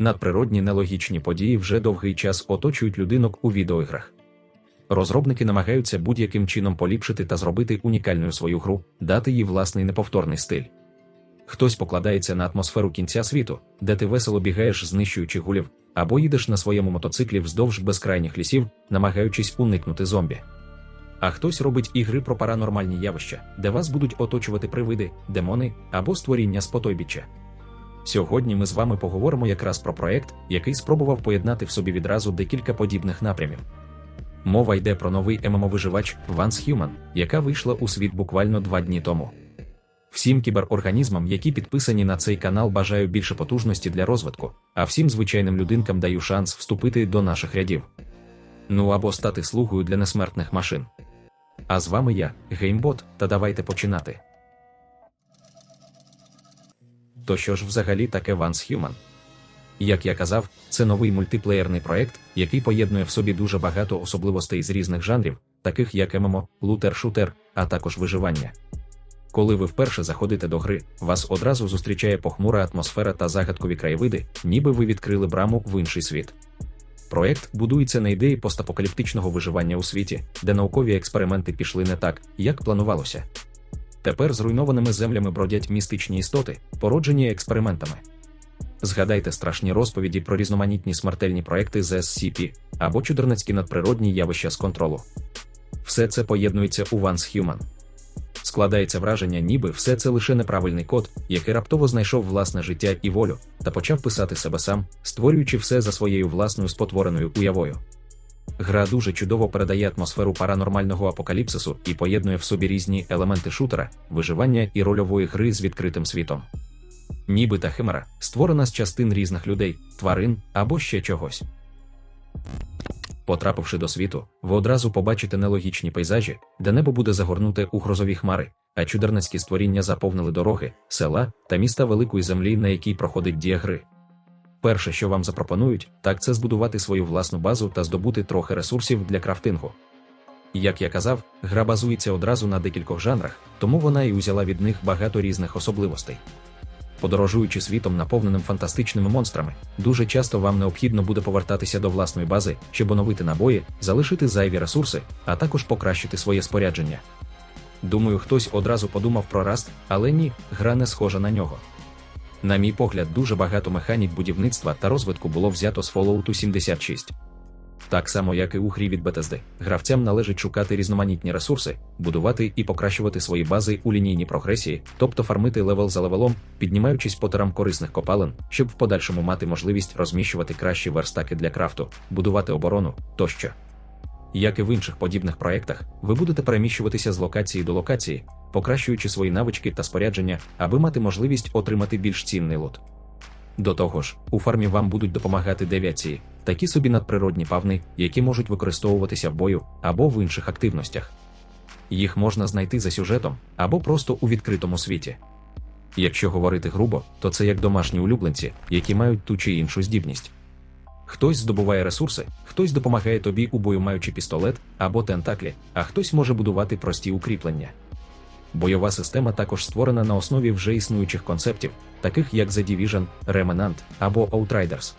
Надприродні нелогічні події вже довгий час оточують людинок у відеоіграх. Розробники намагаються будь-яким чином поліпшити та зробити унікальною свою гру, дати їй власний неповторний стиль. Хтось покладається на атмосферу кінця світу, де ти весело бігаєш, знищуючи гулів, або їдеш на своєму мотоциклі вздовж безкрайніх лісів, намагаючись уникнути зомбі. А хтось робить ігри про паранормальні явища, де вас будуть оточувати привиди, демони або створіння з потойбіччя. Сьогодні ми з вами поговоримо якраз про проект, який спробував поєднати в собі відразу декілька подібних напрямів. Мова йде про новий ММО-виживач Vance Human, яка вийшла у світ буквально два дні тому. Всім кіберорганізмам, які підписані на цей канал, бажаю більше потужності для розвитку, а всім звичайним людинкам даю шанс вступити до наших рядів. Ну або стати слугою для несмертних машин. А з вами я, Геймбот, та давайте починати. То що ж взагалі таке Vance Human? Як я казав, це новий мультиплеєрний проект, який поєднує в собі дуже багато особливостей з різних жанрів, таких як ММО, лутер-шутер, а також виживання. Коли ви вперше заходите до гри, вас одразу зустрічає похмура атмосфера та загадкові краєвиди, ніби ви відкрили браму в інший світ. Проект будується на ідеї постапокаліптичного виживання у світі, де наукові експерименти пішли не так, як планувалося. Тепер зруйнованими землями бродять містичні істоти, породжені експериментами. Згадайте страшні розповіді про різноманітні смертельні проекти з SCP або чудернацькі надприродні явища з контролу. Все це поєднується у Vance Human. Складається враження, ніби все це лише неправильний код, який раптово знайшов власне життя і волю, та почав писати себе сам, створюючи все за своєю власною спотвореною уявою. Гра дуже чудово передає атмосферу паранормального апокаліпсису і поєднує в собі різні елементи шутера, виживання і рольової гри з відкритим світом. Ніби та химера, створена з частин різних людей, тварин або ще чогось. Потрапивши до світу, ви одразу побачите нелогічні пейзажі, де небо буде загорнуте у грозові хмари, а чудернацькі створіння заповнили дороги, села та міста великої землі, на якій проходить дія гри. Перше, що вам запропонують, так це збудувати свою власну базу та здобути трохи ресурсів для крафтингу. Як я казав, гра базується одразу на декількох жанрах, тому вона і узяла від них багато різних особливостей. Подорожуючи світом, наповненим фантастичними монстрами, дуже часто вам необхідно буде повертатися до власної бази, щоб оновити набої, залишити зайві ресурси, а також покращити своє спорядження. Думаю, хтось одразу подумав про Rust, але ні, гра не схожа на нього. На мій погляд, дуже багато механік будівництва та розвитку було взято з Fallout 76. Так само, як і у грі від Bethesda, гравцям належить шукати різноманітні ресурси, будувати і покращувати свої бази у лінійній прогресії, тобто фармити левел за левелом, піднімаючись по терам корисних копалин, щоб в подальшому мати можливість розміщувати кращі верстаки для крафту, будувати оборону тощо. Як і в інших подібних проєктах, ви будете переміщуватися з локації до локації, покращуючи свої навички та спорядження, аби мати можливість отримати більш цінний лут. До того ж, у фармі вам будуть допомагати девіації, такі собі надприродні павни, які можуть використовуватися в бою або в інших активностях. Їх можна знайти за сюжетом або просто у відкритому світі. Якщо говорити грубо, то це як домашні улюбленці, які мають ту чи іншу здібність. Хтось здобуває ресурси, хтось допомагає тобі у бою маючи пістолет або тентаклі, а хтось може будувати прості укріплення. Бойова система також створена на основі вже існуючих концептів, таких як The Division, Remnant або Outriders.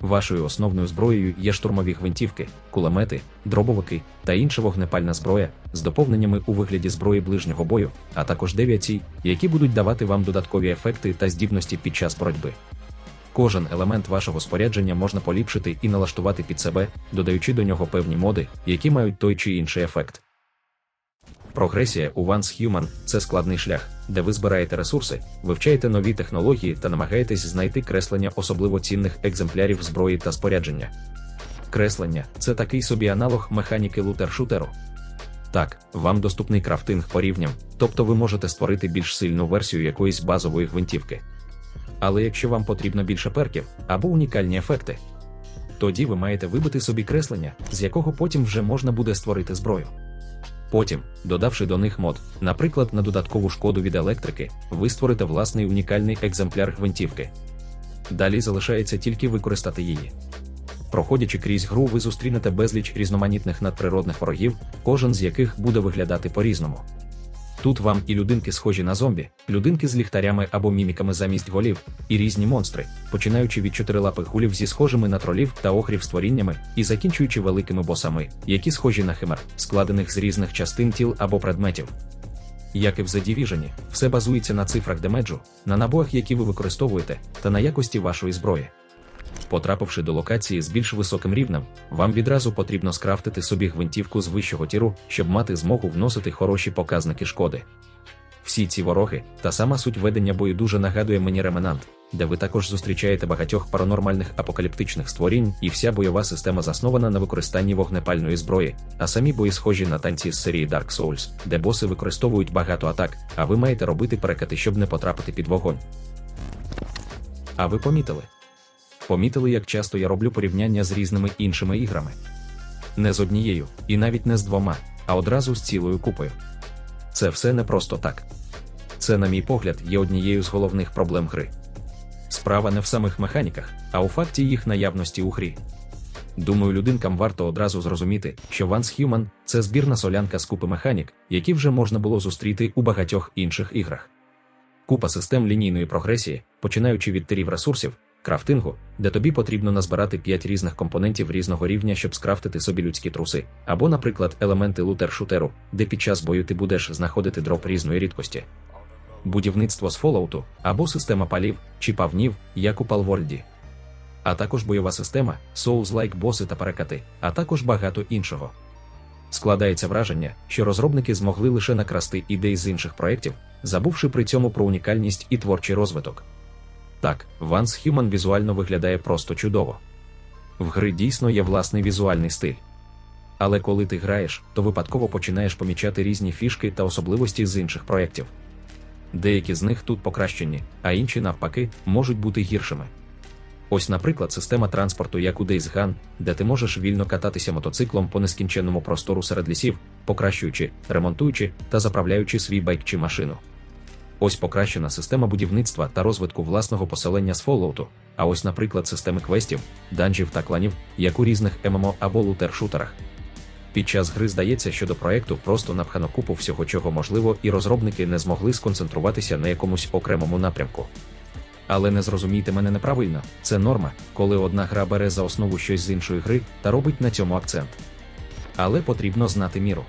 Вашою основною зброєю є штурмові гвинтівки, кулемети, дробовики та інша вогнепальна зброя з доповненнями у вигляді зброї ближнього бою, а також дев'ятій, які будуть давати вам додаткові ефекти та здібності під час боротьби. Кожен елемент вашого спорядження можна поліпшити і налаштувати під себе, додаючи до нього певні моди, які мають той чи інший ефект. Прогресія у Vance Human – це складний шлях, де ви збираєте ресурси, вивчаєте нові технології та намагаєтесь знайти креслення особливо цінних екземплярів зброї та спорядження. Креслення це такий собі аналог механіки лутер-шутеру. Так, вам доступний крафтинг по рівням, тобто ви можете створити більш сильну версію якоїсь базової гвинтівки. Але якщо вам потрібно більше перків або унікальні ефекти, тоді ви маєте вибити собі креслення, з якого потім вже можна буде створити зброю. Потім, додавши до них мод, наприклад, на додаткову шкоду від електрики, ви створите власний унікальний екземпляр гвинтівки. Далі залишається тільки використати її. Проходячи крізь гру, ви зустрінете безліч різноманітних надприродних ворогів, кожен з яких буде виглядати по-різному. Тут вам і людинки схожі на зомбі, людинки з ліхтарями або міміками замість голів, і різні монстри, починаючи від чотирилапих гулів зі схожими на тролів та охрів створіннями, і закінчуючи великими босами, які схожі на химер, складених з різних частин тіл або предметів. Як і в The Division, все базується на цифрах демеджу, на набоях, які ви використовуєте, та на якості вашої зброї. Потрапивши до локації з більш високим рівнем, вам відразу потрібно скрафтити собі гвинтівку з вищого тіру, щоб мати змогу вносити хороші показники шкоди. Всі ці вороги, та сама суть ведення бою дуже нагадує мені ремонант, де ви також зустрічаєте багатьох паранормальних апокаліптичних створінь, і вся бойова система заснована на використанні вогнепальної зброї, а самі бої схожі на танці з серії Dark Souls, де боси використовують багато атак, а ви маєте робити перекати, щоб не потрапити під вогонь. А ви помітили? Помітили, як часто я роблю порівняння з різними іншими іграми. Не з однією, і навіть не з двома, а одразу з цілою купою. Це все не просто так. Це, на мій погляд, є однією з головних проблем гри. Справа не в самих механіках, а у факті їх наявності у грі. Думаю, людинкам варто одразу зрозуміти, що Vance Human – це збірна солянка з купи механік, які вже можна було зустріти у багатьох інших іграх. Купа систем лінійної прогресії, починаючи від тирів ресурсів, крафтингу, де тобі потрібно назбирати 5 різних компонентів різного рівня, щоб скрафтити собі людські труси, або, наприклад, елементи лутер-шутеру, де під час бою ти будеш знаходити дроп різної рідкості. Будівництво з Fallout, або система палів чи павнів, як у Palworld. А також бойова система, Souls-like боси та перекати, а також багато іншого. Складається враження, що розробники змогли лише накрасти ідей з інших проєктів, забувши при цьому про унікальність і творчий розвиток. Так, Vance Human візуально виглядає просто чудово. В гри дійсно є власний візуальний стиль. Але коли ти граєш, то випадково починаєш помічати різні фішки та особливості з інших проєктів. Деякі з них тут покращені, а інші, навпаки, можуть бути гіршими. Ось, наприклад, система транспорту, як у Days Gone, де ти можеш вільно кататися мотоциклом по нескінченному простору серед лісів, покращуючи, ремонтуючи та заправляючи свій байк чи машину. Ось покращена система будівництва та розвитку власного поселення з Fallout, а ось, наприклад, системи квестів, данжів та кланів, як у різних ММО або лутер-шутерах. Під час гри здається, що до проекту просто напхано купу всього, чого можливо, і розробники не змогли сконцентруватися на якомусь окремому напрямку. Але не зрозумійте мене неправильно, це норма, коли одна гра бере за основу щось з іншої гри та робить на цьому акцент. Але потрібно знати міру.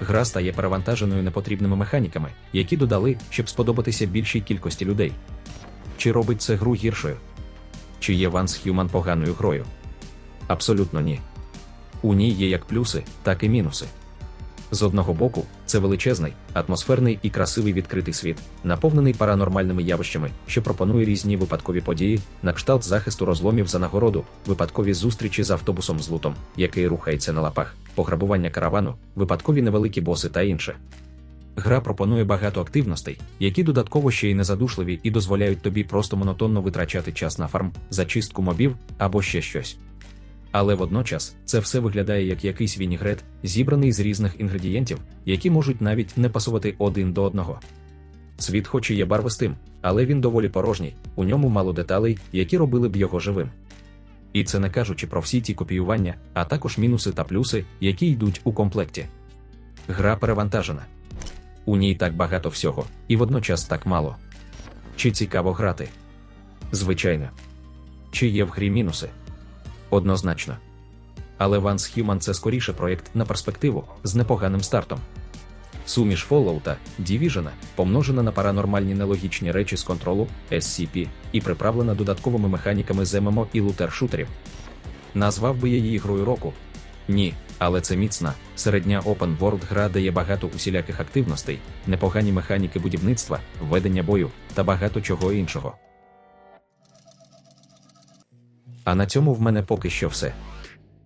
Гра стає перевантаженою непотрібними механіками, які додали, щоб сподобатися більшій кількості людей. Чи робить це гру гіршою? Чи є Ванс Human поганою грою? Абсолютно ні. У ній є як плюси, так і мінуси. З одного боку, це величезний, атмосферний і красивий відкритий світ, наповнений паранормальними явищами, що пропонує різні випадкові події, на кшталт захисту розломів за нагороду, випадкові зустрічі з автобусом з лутом, який рухається на лапах, пограбування каравану, випадкові невеликі боси та інше. Гра пропонує багато активностей, які додатково ще й незадушливі і дозволяють тобі просто монотонно витрачати час на фарм, зачистку мобів або ще щось. Але водночас це все виглядає як якийсь вінігрет, зібраний з різних інгредієнтів, які можуть навіть не пасувати один до одного. Світ хоч і є барвистим, але він доволі порожній, у ньому мало деталей, які робили б його живим. І це не кажучи про всі ті копіювання, а також мінуси та плюси, які йдуть у комплекті. Гра перевантажена. У ній так багато всього, і водночас так мало. Чи цікаво грати? Звичайно. Чи є в грі мінуси? Однозначно. Але Vance Human це скоріше проєкт на перспективу з непоганим стартом. Суміш Fallout, Division, помножена на паранормальні нелогічні речі з контролу SCP і приправлена додатковими механіками з ММО і лутер-шутерів. Назвав би я її грою року? Ні, але це міцна, середня Open World гра дає багато усіляких активностей, непогані механіки будівництва, ведення бою та багато чого іншого. А на цьому в мене поки що все.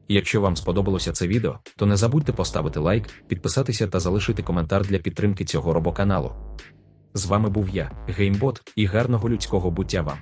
Якщо вам сподобалося це відео, то не забудьте поставити лайк, підписатися та залишити коментар для підтримки цього робоканалу. З вами був я, Геймбот, і гарного людського буття вам.